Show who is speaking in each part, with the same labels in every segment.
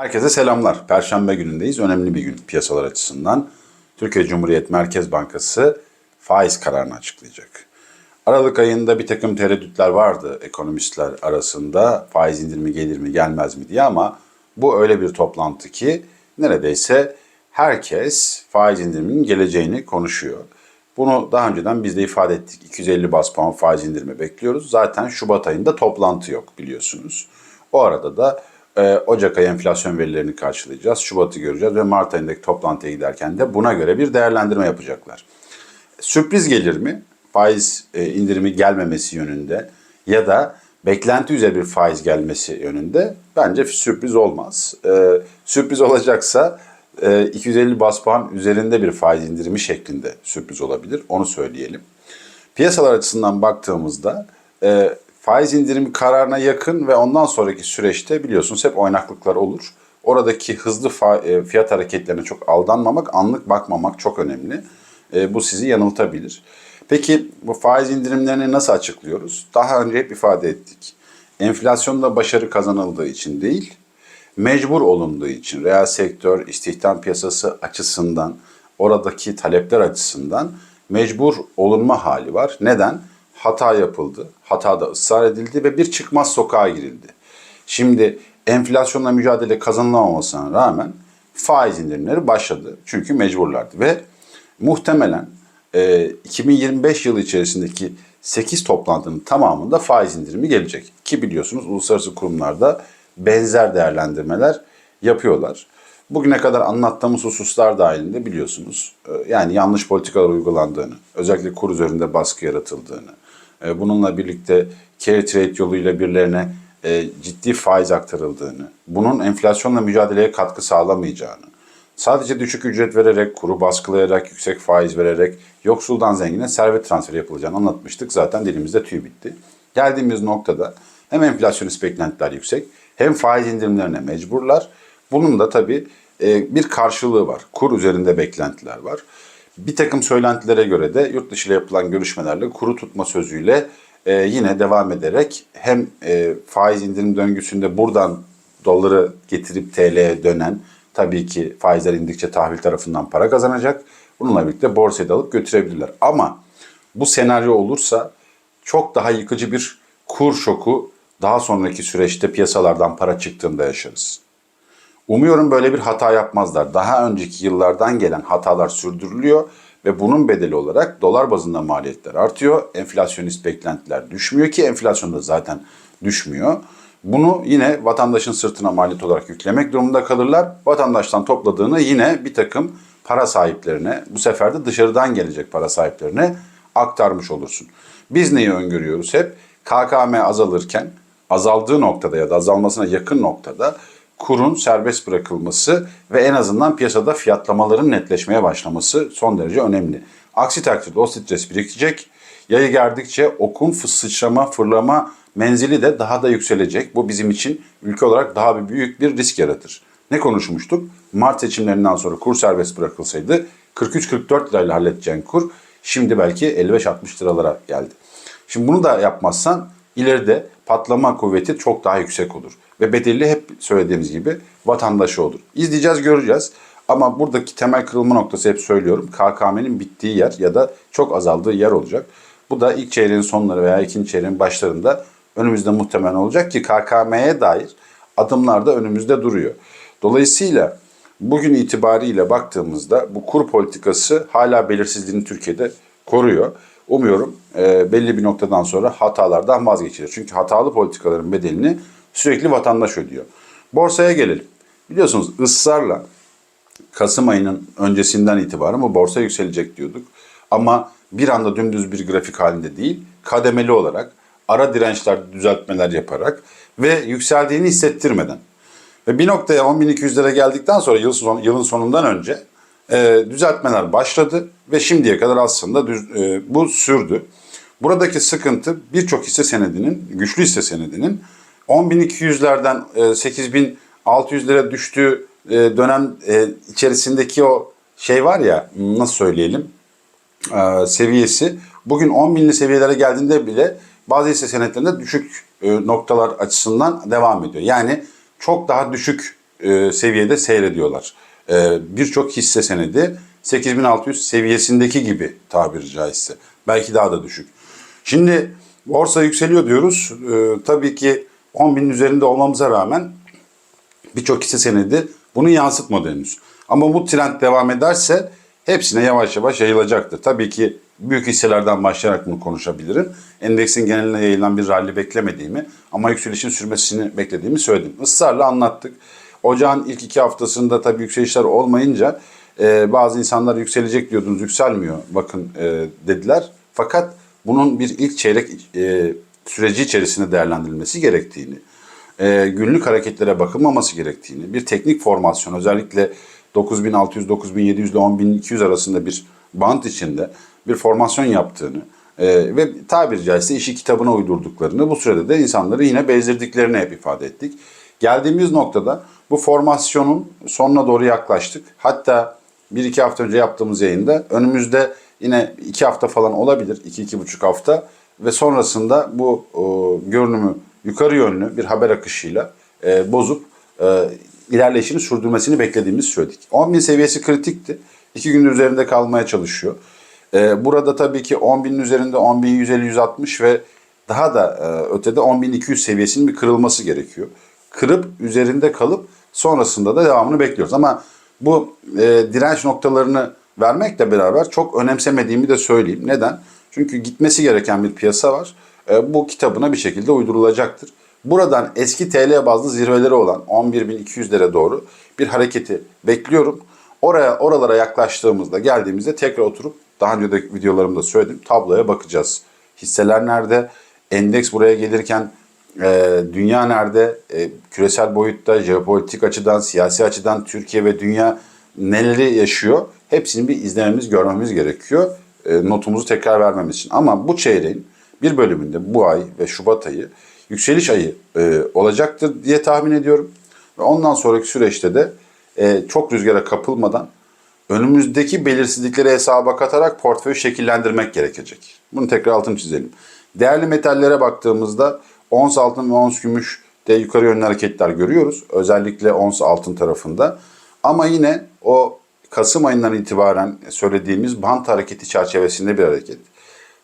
Speaker 1: Herkese selamlar. Perşembe günündeyiz. Önemli bir gün piyasalar açısından. Türkiye Cumhuriyet Merkez Bankası faiz kararını açıklayacak. Aralık ayında bir takım tereddütler vardı ekonomistler arasında faiz indirimi gelir mi gelmez mi diye ama bu öyle bir toplantı ki neredeyse herkes faiz indiriminin geleceğini konuşuyor. Bunu daha önceden biz de ifade ettik. 250 bas puan faiz indirimi bekliyoruz. Zaten Şubat ayında toplantı yok biliyorsunuz. O arada da e, Ocak ayı enflasyon verilerini karşılayacağız. Şubat'ı göreceğiz ve Mart ayındaki toplantıya giderken de buna göre bir değerlendirme yapacaklar. Sürpriz gelir mi? Faiz e, indirimi gelmemesi yönünde ya da beklenti üzeri bir faiz gelmesi yönünde bence sürpriz olmaz. E, sürpriz olacaksa e, 250 bas puan üzerinde bir faiz indirimi şeklinde sürpriz olabilir. Onu söyleyelim. Piyasalar açısından baktığımızda e, faiz indirimi kararına yakın ve ondan sonraki süreçte biliyorsunuz hep oynaklıklar olur. Oradaki hızlı e, fiyat hareketlerine çok aldanmamak, anlık bakmamak çok önemli. E, bu sizi yanıltabilir. Peki bu faiz indirimlerini nasıl açıklıyoruz? Daha önce hep ifade ettik. Enflasyonda başarı kazanıldığı için değil, mecbur olunduğu için reel sektör, istihdam piyasası açısından, oradaki talepler açısından mecbur olunma hali var. Neden? Hata yapıldı, hatada ısrar edildi ve bir çıkmaz sokağa girildi. Şimdi enflasyonla mücadele kazanılamamasına rağmen faiz indirimleri başladı. Çünkü mecburlardı ve muhtemelen e, 2025 yılı içerisindeki 8 toplantının tamamında faiz indirimi gelecek. Ki biliyorsunuz uluslararası kurumlarda benzer değerlendirmeler yapıyorlar. Bugüne kadar anlattığımız hususlar dahilinde biliyorsunuz e, yani yanlış politikalar uygulandığını, özellikle kur üzerinde baskı yaratıldığını, bununla birlikte carry trade yoluyla birilerine e, ciddi faiz aktarıldığını, bunun enflasyonla mücadeleye katkı sağlamayacağını, sadece düşük ücret vererek, kuru baskılayarak, yüksek faiz vererek yoksuldan zengine servet transferi yapılacağını anlatmıştık. Zaten dilimizde tüy bitti. Geldiğimiz noktada hem enflasyonist beklentiler yüksek hem faiz indirimlerine mecburlar. Bunun da tabii e, bir karşılığı var. Kur üzerinde beklentiler var. Bir takım söylentilere göre de yurt dışı ile yapılan görüşmelerle kuru tutma sözüyle e, yine devam ederek hem e, faiz indirim döngüsünde buradan doları getirip TL'ye dönen tabii ki faizler indikçe tahvil tarafından para kazanacak. Bununla birlikte borsayı da alıp götürebilirler. Ama bu senaryo olursa çok daha yıkıcı bir kur şoku daha sonraki süreçte piyasalardan para çıktığında yaşarız. Umuyorum böyle bir hata yapmazlar. Daha önceki yıllardan gelen hatalar sürdürülüyor ve bunun bedeli olarak dolar bazında maliyetler artıyor. Enflasyonist beklentiler düşmüyor ki enflasyon da zaten düşmüyor. Bunu yine vatandaşın sırtına maliyet olarak yüklemek durumunda kalırlar. Vatandaştan topladığını yine bir takım para sahiplerine, bu sefer de dışarıdan gelecek para sahiplerine aktarmış olursun. Biz neyi öngörüyoruz hep? KKM azalırken azaldığı noktada ya da azalmasına yakın noktada kurun serbest bırakılması ve en azından piyasada fiyatlamaların netleşmeye başlaması son derece önemli. Aksi takdirde o stres birikecek. Yayı gerdikçe okun sıçrama, fırlama menzili de daha da yükselecek. Bu bizim için ülke olarak daha bir büyük bir risk yaratır. Ne konuşmuştuk? Mart seçimlerinden sonra kur serbest bırakılsaydı 43-44 lirayla halledeceğin kur şimdi belki 55-60 liralara geldi. Şimdi bunu da yapmazsan ileride patlama kuvveti çok daha yüksek olur. Ve bedeli hep söylediğimiz gibi vatandaşı olur. İzleyeceğiz, göreceğiz. Ama buradaki temel kırılma noktası hep söylüyorum. KKM'nin bittiği yer ya da çok azaldığı yer olacak. Bu da ilk çeyreğin sonları veya ikinci çeyreğin başlarında önümüzde muhtemelen olacak ki KKM'ye dair adımlar da önümüzde duruyor. Dolayısıyla bugün itibariyle baktığımızda bu kur politikası hala belirsizliğini Türkiye'de koruyor. Umuyorum e, belli bir noktadan sonra hatalardan vazgeçilir. Çünkü hatalı politikaların bedelini sürekli vatandaş ödüyor. Borsaya gelelim. Biliyorsunuz ısrarla Kasım ayının öncesinden itibaren bu borsa yükselecek diyorduk. Ama bir anda dümdüz bir grafik halinde değil, kademeli olarak, ara dirençler düzeltmeler yaparak ve yükseldiğini hissettirmeden. Ve bir noktaya 10.200'lere geldikten sonra yıl son, yılın sonundan önce e, düzeltmeler başladı ve şimdiye kadar aslında düz, e, bu sürdü. Buradaki sıkıntı birçok hisse senedinin, güçlü hisse senedinin 10.200'lerden e, 8.600'lere düştüğü e, dönem e, içerisindeki o şey var ya nasıl söyleyelim e, seviyesi bugün 10 binli seviyelere geldiğinde bile bazı hisse senetlerinde düşük noktalar açısından devam ediyor. Yani çok daha düşük seviyede seyrediyorlar. Birçok hisse senedi 8600 seviyesindeki gibi tabiri caizse. Belki daha da düşük. Şimdi borsa yükseliyor diyoruz. Tabii ki 10 binin üzerinde olmamıza rağmen birçok hisse senedi bunu yansıtmadı henüz. Ama bu trend devam ederse hepsine yavaş yavaş yayılacaktır. Tabii ki büyük hisselerden başlayarak bunu konuşabilirim. Endeksin geneline yayılan bir rally beklemediğimi ama yükselişin sürmesini beklediğimi söyledim. Israrla anlattık. Ocağın ilk iki haftasında tabii yükselişler olmayınca e, bazı insanlar yükselecek diyordunuz yükselmiyor bakın e, dediler. Fakat bunun bir ilk çeyrek e, süreci içerisinde değerlendirilmesi gerektiğini, e, günlük hareketlere bakılmaması gerektiğini, bir teknik formasyon özellikle 9600, 9700 ile 10200 arasında bir bant içinde bir formasyon yaptığını e, ve tabiri caizse işi kitabına uydurduklarını bu sürede de insanları yine bezdirdiklerini hep ifade ettik. Geldiğimiz noktada bu formasyonun sonuna doğru yaklaştık. Hatta bir iki hafta önce yaptığımız yayında önümüzde yine iki hafta falan olabilir, iki iki buçuk hafta ve sonrasında bu o, görünümü yukarı yönlü bir haber akışıyla e, bozup e, ilerleyişini sürdürmesini beklediğimizi söyledik. 10.000 seviyesi kritikti. İki gündür üzerinde kalmaya çalışıyor. E, burada tabii ki 10.000'in üzerinde 10.150-160 ve daha da e, ötede 10.200 seviyesinin bir kırılması gerekiyor. Kırıp üzerinde kalıp sonrasında da devamını bekliyoruz. Ama bu e, direnç noktalarını vermekle beraber çok önemsemediğimi de söyleyeyim. Neden? Çünkü gitmesi gereken bir piyasa var. E, bu kitabına bir şekilde uydurulacaktır. Buradan eski TL bazlı zirveleri olan 11.200'lere doğru bir hareketi bekliyorum. Oraya oralara yaklaştığımızda geldiğimizde tekrar oturup daha önce de videolarımda söyledim tabloya bakacağız. Hisseler nerede? Endeks buraya gelirken e, dünya nerede? E, küresel boyutta, jeopolitik açıdan, siyasi açıdan Türkiye ve dünya neleri yaşıyor? Hepsini bir izlememiz, görmemiz gerekiyor. E, notumuzu tekrar vermemiz için. Ama bu çeyreğin bir bölümünde bu ay ve Şubat ayı yükseliş ayı e, olacaktır diye tahmin ediyorum. Ve ondan sonraki süreçte de e, çok rüzgara kapılmadan önümüzdeki belirsizlikleri hesaba katarak portföyü şekillendirmek gerekecek. Bunu tekrar altını çizelim. Değerli metallere baktığımızda ons altın ve ons gümüş de yukarı yönlü hareketler görüyoruz. Özellikle ons altın tarafında. Ama yine o Kasım ayından itibaren söylediğimiz bant hareketi çerçevesinde bir hareket.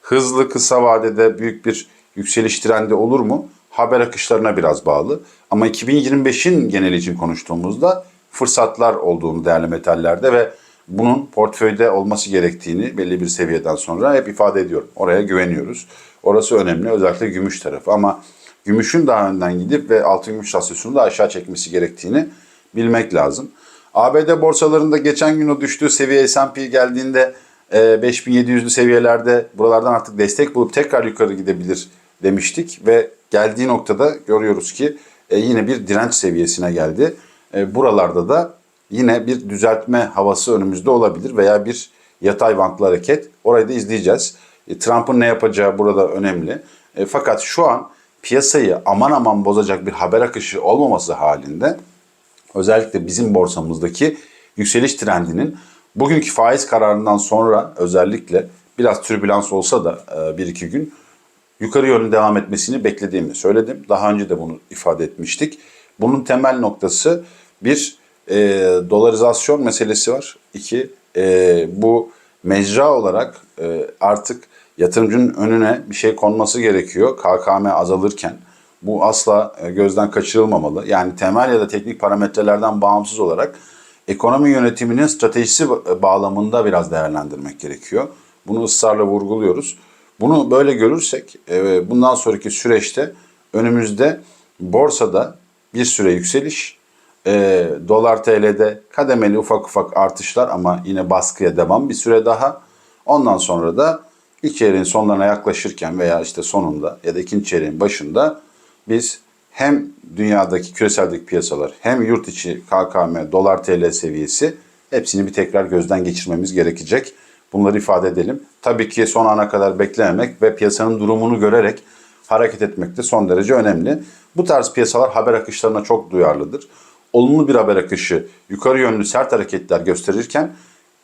Speaker 1: Hızlı kısa vadede büyük bir yükseliş trendi olur mu? Haber akışlarına biraz bağlı. Ama 2025'in geneli için konuştuğumuzda fırsatlar olduğunu değerli metallerde ve bunun portföyde olması gerektiğini belli bir seviyeden sonra hep ifade ediyorum. Oraya güveniyoruz. Orası önemli özellikle gümüş tarafı ama gümüşün daha önden gidip ve altın gümüş rasyosunu da aşağı çekmesi gerektiğini bilmek lazım. ABD borsalarında geçen gün o düştüğü seviye S&P geldiğinde e, 5700'lü seviyelerde buralardan artık destek bulup tekrar yukarı gidebilir demiştik ve geldiği noktada görüyoruz ki e, yine bir direnç seviyesine geldi. E, buralarda da yine bir düzeltme havası önümüzde olabilir veya bir yatay vantlı hareket. Orayı da izleyeceğiz. E, Trump'ın ne yapacağı burada önemli. E, fakat şu an piyasayı aman aman bozacak bir haber akışı olmaması halinde özellikle bizim borsamızdaki yükseliş trendinin bugünkü faiz kararından sonra özellikle biraz türbülans olsa da e, bir iki gün yukarı yönlü devam etmesini beklediğimi söyledim. Daha önce de bunu ifade etmiştik. Bunun temel noktası bir e, dolarizasyon meselesi var. İki e, bu mecra olarak e, artık yatırımcının önüne bir şey konması gerekiyor. KKM azalırken bu asla e, gözden kaçırılmamalı. Yani temel ya da teknik parametrelerden bağımsız olarak ekonomi yönetiminin stratejisi bağlamında biraz değerlendirmek gerekiyor. Bunu ısrarla vurguluyoruz. Bunu böyle görürsek e, bundan sonraki süreçte önümüzde borsada bir süre yükseliş, e, dolar TL'de kademeli ufak ufak artışlar ama yine baskıya devam bir süre daha. Ondan sonra da ilk çeyreğin sonlarına yaklaşırken veya işte sonunda ya da ikinci çeyreğin başında biz hem dünyadaki küreseldeki piyasalar hem yurt içi KKM, dolar TL seviyesi hepsini bir tekrar gözden geçirmemiz gerekecek. Bunları ifade edelim. Tabii ki son ana kadar beklememek ve piyasanın durumunu görerek hareket etmek de son derece önemli. Bu tarz piyasalar haber akışlarına çok duyarlıdır. Olumlu bir haber akışı yukarı yönlü sert hareketler gösterirken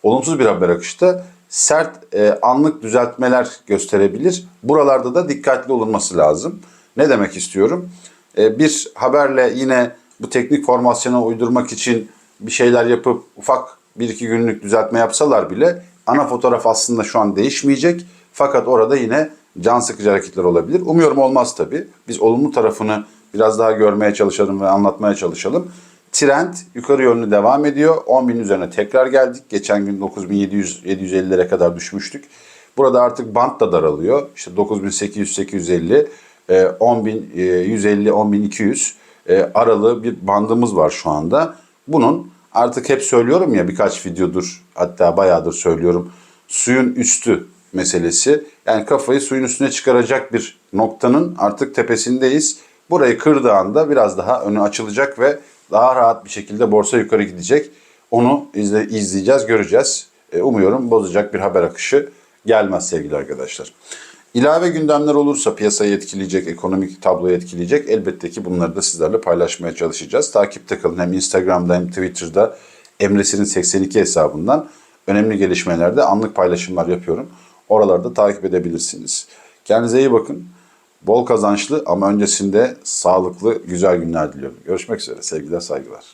Speaker 1: olumsuz bir haber akışta sert e, anlık düzeltmeler gösterebilir. Buralarda da dikkatli olunması lazım. Ne demek istiyorum? E, bir haberle yine bu teknik formasyona uydurmak için bir şeyler yapıp ufak bir iki günlük düzeltme yapsalar bile ana fotoğraf aslında şu an değişmeyecek. Fakat orada yine can sıkıcı hareketler olabilir. Umuyorum olmaz tabii. Biz olumlu tarafını biraz daha görmeye çalışalım ve anlatmaya çalışalım. Trend yukarı yönlü devam ediyor. 10.000 üzerine tekrar geldik. Geçen gün 9.700-750'lere kadar düşmüştük. Burada artık bant da daralıyor. İşte 9.800-850, e, 10.150, 10.200 e, aralığı bir bandımız var şu anda. Bunun artık hep söylüyorum ya birkaç videodur hatta bayağıdır söylüyorum. Suyun üstü meselesi. Yani kafayı suyun üstüne çıkaracak bir noktanın artık tepesindeyiz. Burayı kırdığı anda biraz daha önü açılacak ve daha rahat bir şekilde borsa yukarı gidecek. Onu izle, izleyeceğiz, göreceğiz. E, umuyorum bozacak bir haber akışı gelmez sevgili arkadaşlar. İlave gündemler olursa piyasayı etkileyecek, ekonomik tabloyu etkileyecek elbette ki bunları da sizlerle paylaşmaya çalışacağız. Takipte kalın hem Instagram'da hem Twitter'da Emre'sinin 82 hesabından önemli gelişmelerde anlık paylaşımlar yapıyorum. Oralarda takip edebilirsiniz. Kendinize iyi bakın. Bol kazançlı ama öncesinde sağlıklı güzel günler diliyorum. Görüşmek üzere sevgiler saygılar.